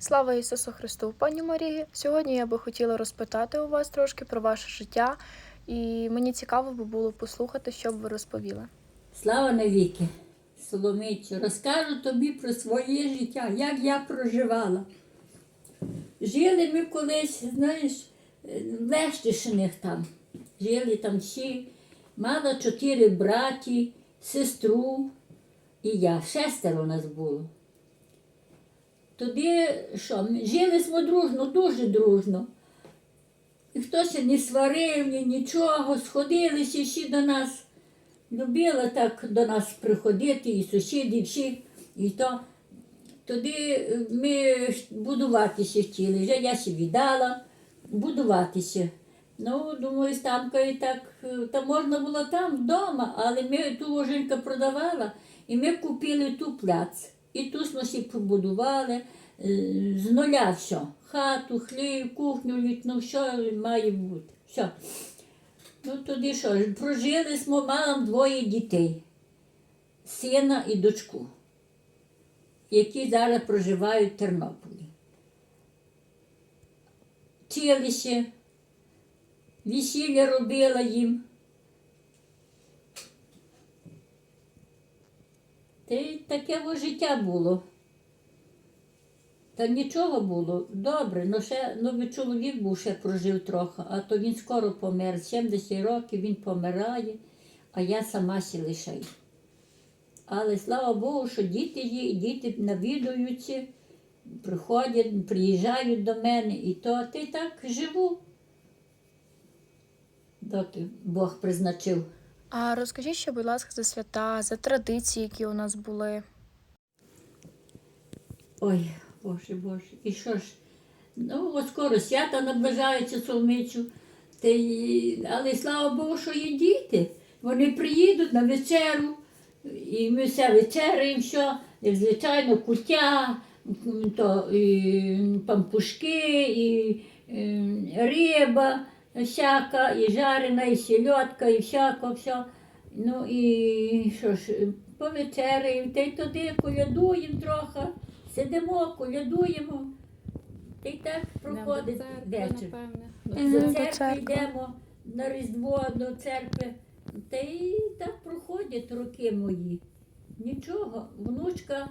Слава Ісусу Христу, пані Марії. Сьогодні я би хотіла розпитати у вас трошки про ваше життя, і мені цікаво би було послухати, що б ви розповіли. Слава навіки, Соломійчу, розкажу тобі про своє життя, як я проживала. Жили ми колись, знаєш, в Лещишиних там. Жили там всі. Мала чотири браті, сестру і я. Шестеро у нас було. Тоді що, жили ми дружно, дуже дружно. І хтось не сварив, ні нічого, сходилися всі до нас. Любила так до нас приходити, і сусіди, і всі. І то. Тоді е, ми будуватися хотіли. Вже я ще віддала будуватися. Ну, думаю, тамка і так, е, та можна було там вдома, але ми ту жінка продавала, і ми купили ту пляц. І тут ми всі побудували е, з нуля все. Хату, хліб, кухню, вікно, все має бути. Все. Ну тоді що, прожили з мамалом двоє дітей, сина і дочку, які зараз проживають в Тернополі. Вчилися, весілля робила їм. Та й таке во життя було. Та нічого було, добре, ну ще ну, чоловік був ще прожив трохи, а то він скоро помер. 70 років він помирає, а я сама сі лишаю. Але слава Богу, що діти є, діти навідуються, приходять, приїжджають до мене, і то ти так живу, доки Бог призначив. А розкажіть ще, будь ласка, за свята, за традиції, які у нас були. Ой, Боже, Боже, і що ж? Ну, от скоро свята наближаються Соломичу. Та й... Але слава Богу, що є діти. Вони приїдуть на вечеру, і ми все вечеряємо, що, і, звичайно, куття, м, то, і пампушки, і, і риба всяка, і жарена, і сільотка, і всяко, все. Ну і що ж, повечеряємо, та й туди колядуємо трохи, сидимо, колядуємо. Та й так проходить вечір. Мгм, До церкви йдемо на Різдво до церкви. Та й так проходять роки мої. Нічого. Внучка,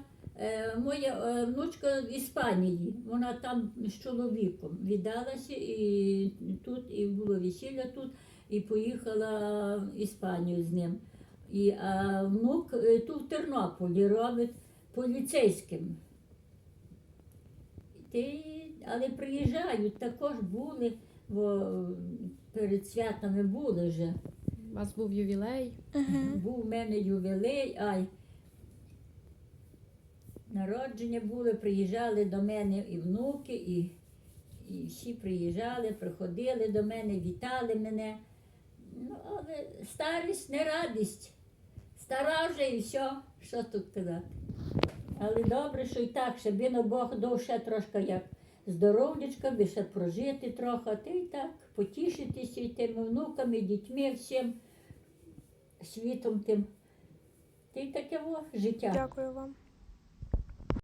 моя е, внучка в Іспанії. Вона там з чоловіком віддалася і тут, і було весілля тут, і поїхала в Іспанію з ним. І, а внук е, тут в Тернополі робить поліцейським. Ти, але приїжджають, також були, бо перед святами були вже. У вас був ювілей. Був в мене ювілей, ай. Народження були, приїжджали до мене і внуки, і, і всі приїжджали, приходили до мене, вітали мене. Ну, але старість не радість. Стара вже і все, що тут казати. Але добре, що і так, щоб він Бог дав ще трошки як здоров'ячка, би ще прожити трохи, та й так, потішитися і тими внуками, дітьми, всім світом тим. Й таке життя. Дякую вам.